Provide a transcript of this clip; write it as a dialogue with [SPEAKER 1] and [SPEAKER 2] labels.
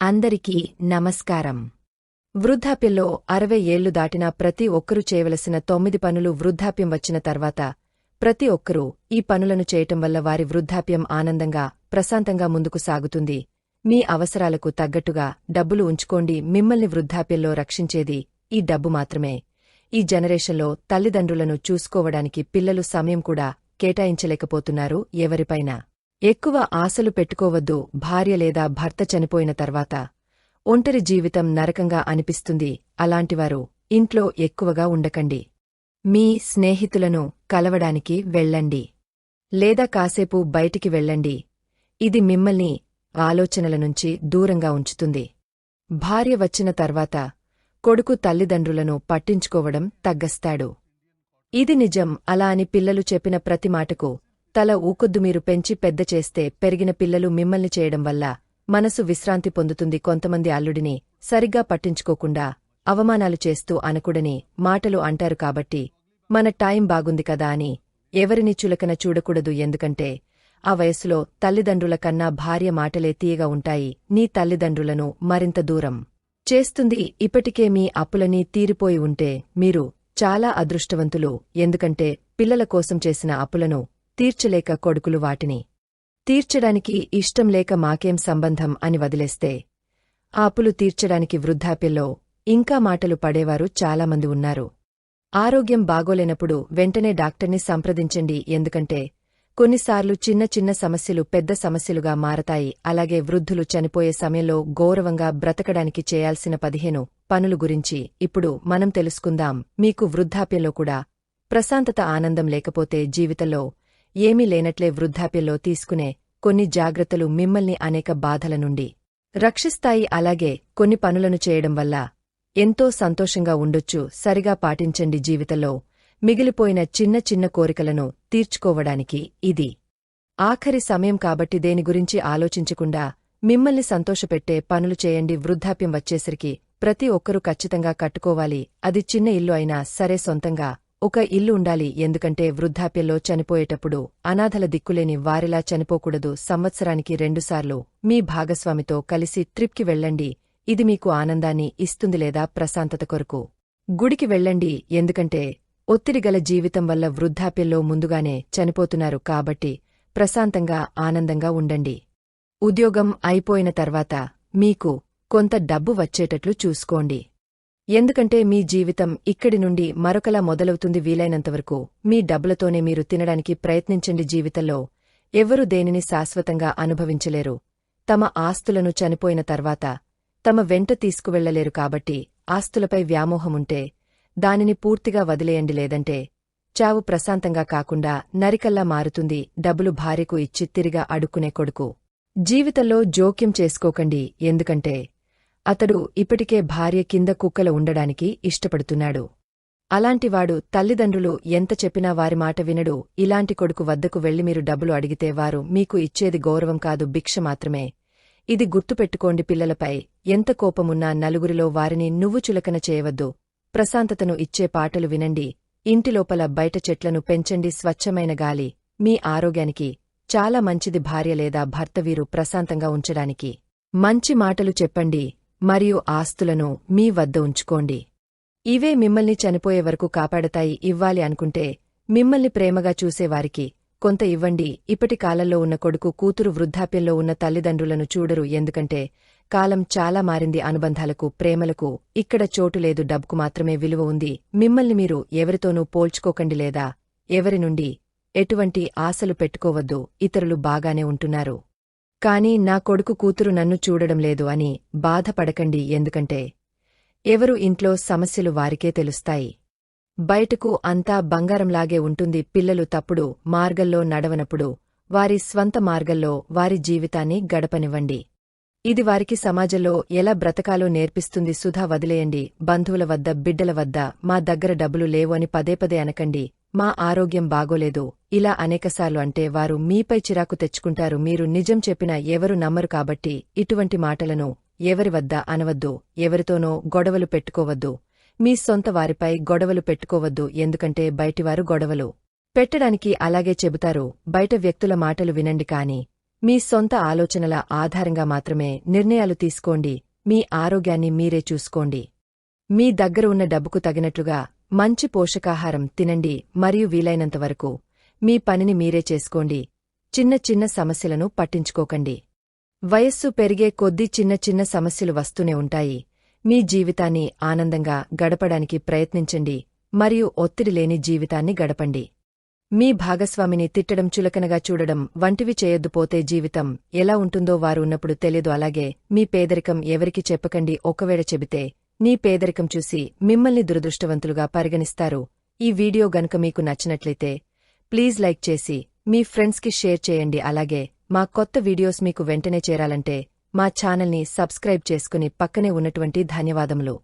[SPEAKER 1] అందరికీ నమస్కారం. వృద్ధాప్యంలో అరవై ఏళ్ళు దాటిన ప్రతి ఒక్కరూ చేయవలసిన తొమ్మిది పనులు వృద్ధాప్యం వచ్చిన తర్వాత ప్రతి ఒక్కరూ ఈ పనులను చేయటం వల్ల వారి వృద్ధాప్యం ఆనందంగా ప్రశాంతంగా ముందుకు సాగుతుంది. మీ అవసరాలకు తగ్గట్టుగా డబ్బులు ఉంచుకోండి. మిమ్మల్ని వృద్ధాప్యంలో రక్షించేది ఈ డబ్బు మాత్రమే. ఈ జనరేషన్లో తల్లిదండ్రులను చూసుకోవడానికి పిల్లలు సమయం కూడా కేటాయించలేకపోతున్నారు ఎవరిపైనా. ఎక్కువ ఆశలు పెట్టుకోవద్దు భార్య లేదా భర్త చనిపోయిన తర్వాత. ఒంటరి జీవితం నరకంగా అనిపిస్తుంది అలాంటివారు ఇంట్లో ఎక్కువగా ఉండకండి. మీ స్నేహితులను కలవడానికి వెళ్ళండి. లేదా కాసేపు బయటికి వెళ్ళండి. ఇది మిమ్మల్ని ఆలోచనల నుంచి దూరంగా ఉంచుతుంది. భార్య వచ్చిన తర్వాత కొడుకు తల్లిదండ్రులను పట్టించుకోవడం తగ్గస్తాడు. ఇది నిజం అలా అని పిల్లలు చెప్పిన ప్రతి మాటకు తల ఊకొద్దు మీరు పెంచి పెద్ద చేస్తే పెరిగిన పిల్లలు మిమ్మల్ని చేయడం వల్ల మనసు విశ్రాంతి పొందుతుంది కొంతమంది అల్లుడిని సరిగ్గా పట్టించుకోకుండా అవమానాలు చేస్తూ అనకుడని మాటలు అంటారు కాబట్టి మన టైం బాగుంది కదా అని ఎవరిని చులకన చూడకూడదు ఎందుకంటే ఆ వయసులో తల్లిదండ్రుల కన్నా భార్య మాటలే తీయగా ఉంటాయి. నీ తల్లిదండ్రులను మరింత దూరం చేస్తుంది. ఇప్పటికే మీ అప్పులని తీరిపోయి ఉంటే మీరు చాలా అదృష్టవంతులు ఎందుకంటే పిల్లల కోసం చేసిన అప్పులను తీర్చలేక కొడుకులు వాటిని. తీర్చడానికి ఇష్టం లేక మాకేం సంబంధం అని వదిలేస్తే ఆపులు తీర్చడానికి వృద్ధాప్యంలో ఇంకా మాటలు పడేవారు చాలామంది ఉన్నారు. ఆరోగ్యం బాగోలేనప్పుడు వెంటనే డాక్టర్ని సంప్రదించండి ఎందుకంటే కొన్నిసార్లు చిన్న చిన్న సమస్యలు పెద్ద సమస్యలుగా మారతాయి. అలాగే వృద్ధులు చనిపోయే సమయంలో గౌరవంగా బ్రతకడానికి చేయాల్సిన పదిహేను పనులు గురించి ఇప్పుడు మనం తెలుసుకుందాం. మీకు వృద్ధాప్యంలో కూడా ప్రశాంతత ఆనందం లేకపోతే జీవితంలో ఏమీ లేనట్లే వృద్ధాప్యంలో తీసుకునే కొన్ని జాగ్రత్తలు మిమ్మల్ని అనేక బాధల నుండి రక్షిస్తాయి. అలాగే కొన్ని పనులను చేయడం వల్ల ఎంతో సంతోషంగా ఉండొచ్చు. సరిగా పాటించండి జీవితంలో మిగిలిపోయిన చిన్న చిన్న కోరికలను తీర్చుకోవడానికి. ఇది ఆఖరి సమయం కాబట్టి దేని గురించి ఆలోచించకుండా మిమ్మల్ని సంతోషపెట్టే పనులు చేయండి. వృద్ధాప్యం వచ్చేసరికి ప్రతి ఒక్కరూ ఖచ్చితంగా కట్టుకోవాలి. అది చిన్న ఇల్లు అయినా సరే సొంతంగా ఒక ఇల్లు ఉండాలి. ఎందుకంటే వృద్ధాప్యంలో చనిపోయేటప్పుడు అనాథల దిక్కులేని వారిలా చనిపోకూడదు సంవత్సరానికి రెండుసార్లు. మీ భాగస్వామితో కలిసి ట్రిప్కి వెళ్ళండి. ఇది మీకు ఆనందాన్ని ఇస్తుంది లేదా ప్రశాంతత కొరకు. గుడికి వెళ్ళండి. ఎందుకంటే ఒత్తిడిగల జీవితం వల్ల వృద్ధాప్యంలో ముందుగానే చనిపోతున్నారు కాబట్టి ప్రశాంతంగా ఆనందంగా ఉండండి. ఉద్యోగం అయిపోయిన తర్వాత మీకు కొంత డబ్బు వచ్చేటట్లు చూసుకోండి. ఎందుకంటే మీ జీవితం ఇక్కడి నుండి మరొకలా మొదలవుతుంది వీలైనంతవరకు మీ డబ్బులతోనే మీరు తినడానికి ప్రయత్నించండి జీవితంలో. ఎవ్వరూ దేనిని శాశ్వతంగా అనుభవించలేరు. తమ ఆస్తులను చనిపోయిన తర్వాత తమ వెంట తీసుకువెళ్ళలేరు కాబట్టి ఆస్తులపై వ్యామోహముంటే దానిని పూర్తిగా వదిలేయండి లేదంటే చావు ప్రశాంతంగా కాకుండా నరికల్లా మారుతుంది డబ్బులు భార్యకు ఇచ్చి తిరిగా అడుక్కునే కొడుకు. జీవితంలో జోక్యం చేసుకోకండి ఎందుకంటే అతడు ఇప్పటికే భార్య కింద కుక్కల ఉండడానికి ఇష్టపడుతున్నాడు. అలాంటివాడు తల్లిదండ్రులు ఎంత చెప్పినా వారి మాట వినడు. ఇలాంటి కొడుకు వద్దకు వెళ్ళి మీరు డబ్బులు అడిగితే వారు మీకు ఇచ్చేది గౌరవం కాదు భిక్ష మాత్రమే. ఇది గుర్తుపెట్టుకోండి పిల్లలపై. ఎంత కోపమున్నా నలుగురిలో వారిని నువ్వు చులకన చేయవద్దు. ప్రశాంతతను ఇచ్చే పాటలు వినండి. ఇంటిలోపల బయట చెట్లను పెంచండి. స్వచ్ఛమైన గాలి మీ ఆరోగ్యానికి చాలా మంచిది. భార్య లేదా భర్త వీరు ప్రశాంతంగా ఉంచడానికి మంచి మాటలు చెప్పండి. మరియు ఆస్తులను మీ వద్ద ఉంచుకోండి. ఇవే మిమ్మల్ని చనిపోయే వరకు కాపాడతాయి ఇవ్వాలి అనుకుంటే మిమ్మల్ని ప్రేమగా చూసేవారికి కొంత ఇవ్వండి. ఇప్పటి కాలంలో ఉన్న కొడుకు కూతురు వృద్ధాప్యంలో ఉన్న తల్లిదండ్రులను చూడరు ఎందుకంటే కాలం చాలా మారింది. అనుబంధాలకు ప్రేమలకు ఇక్కడ చోటు లేదు. డబ్బుకు మాత్రమే విలువ ఉంది. మిమ్మల్ని మీరు ఎవరితోనూ పోల్చుకోకండి లేదా ఎవరి నుండి ఎటువంటి ఆశలు పెట్టుకోవద్దు. ఇతరులు బాగానే ఉంటున్నారు. కాని నా కొడుకు కూతురు నన్ను చూడడం లేదు అని బాధపడకండి ఎందుకంటే ఎవరు ఇంట్లో సమస్యలు వారికే తెలుస్తాయి. బయటకు అంతా బంగారంలాగే ఉంటుంది. పిల్లలు తప్పుడు మార్గంలో నడవనప్పుడు వారి స్వంత మార్గంలో వారి జీవితాన్ని గడపనివ్వండి. ఇది వారికి సమాజంలో ఎలా బ్రతకాలో నేర్పిస్తుంది. సుధా వదిలేయండి. బంధువుల వద్ద బిడ్డల వద్ద మా దగ్గర డబ్బులు లేవు అని పదే పదే అనకండి. మా ఆరోగ్యం బాగోలేదు. ఇలా అనేకసార్లు అంటే వారు మీపై చిరాకు తెచ్చుకుంటారు. మీరు నిజం చెప్పినా ఎవరు నమ్మరు కాబట్టి ఇటువంటి మాటలను ఎవరి వద్ద అనవద్దు. ఎవరితోనో గొడవలు పెట్టుకోవద్దు. మీ సొంత వారిపై గొడవలు పెట్టుకోవద్దు. ఎందుకంటే బయటివారు గొడవలు పెట్టడానికి అలాగే చెబుతారు. బయట వ్యక్తుల మాటలు వినండి కాని మీ సొంత ఆలోచనల ఆధారంగా మాత్రమే నిర్ణయాలు తీసుకోండి. మీ ఆరోగ్యాన్ని మీరే చూసుకోండి. మీ దగ్గర ఉన్న డబ్బుకు తగినట్లుగా మంచి పోషకాహారం తినండి మరియు వీలైనంతవరకు మీ పనిని మీరే చేసుకోండి. చిన్న చిన్న సమస్యలను పట్టించుకోకండి. వయస్సు పెరిగే కొద్దీ చిన్న చిన్న సమస్యలు వస్తూనే ఉంటాయి. మీ జీవితాన్ని ఆనందంగా గడపడానికి ప్రయత్నించండి మరియు ఒత్తిడి లేని జీవితాన్ని గడపండి. మీ భాగస్వామిని తిట్టడం చులకనగా చూడడం వంటివి చేయొద్దుపోతే జీవితం ఎలా ఉంటుందో వారు ఉన్నప్పుడు తెలియదు. అలాగే మీ పేదరికం ఎవరికి చెప్పకండి. ఒకవేళ చెబితే నీ పేదరికం చూసి మిమ్మల్ని దురదృష్టవంతులుగా పరిగణిస్తారు. ఈ వీడియో గనుక మీకు నచ్చినట్లయితే ప్లీజ్ లైక్ చేసి మీ ఫ్రెండ్స్కి షేర్ చేయండి. అలాగే మా కొత్త వీడియోస్ మీకు వెంటనే చేరాలంటే మా ఛానల్ని సబ్స్క్రైబ్ చేసుకుని పక్కనే ఉన్నటువంటి ధన్యవాదములు.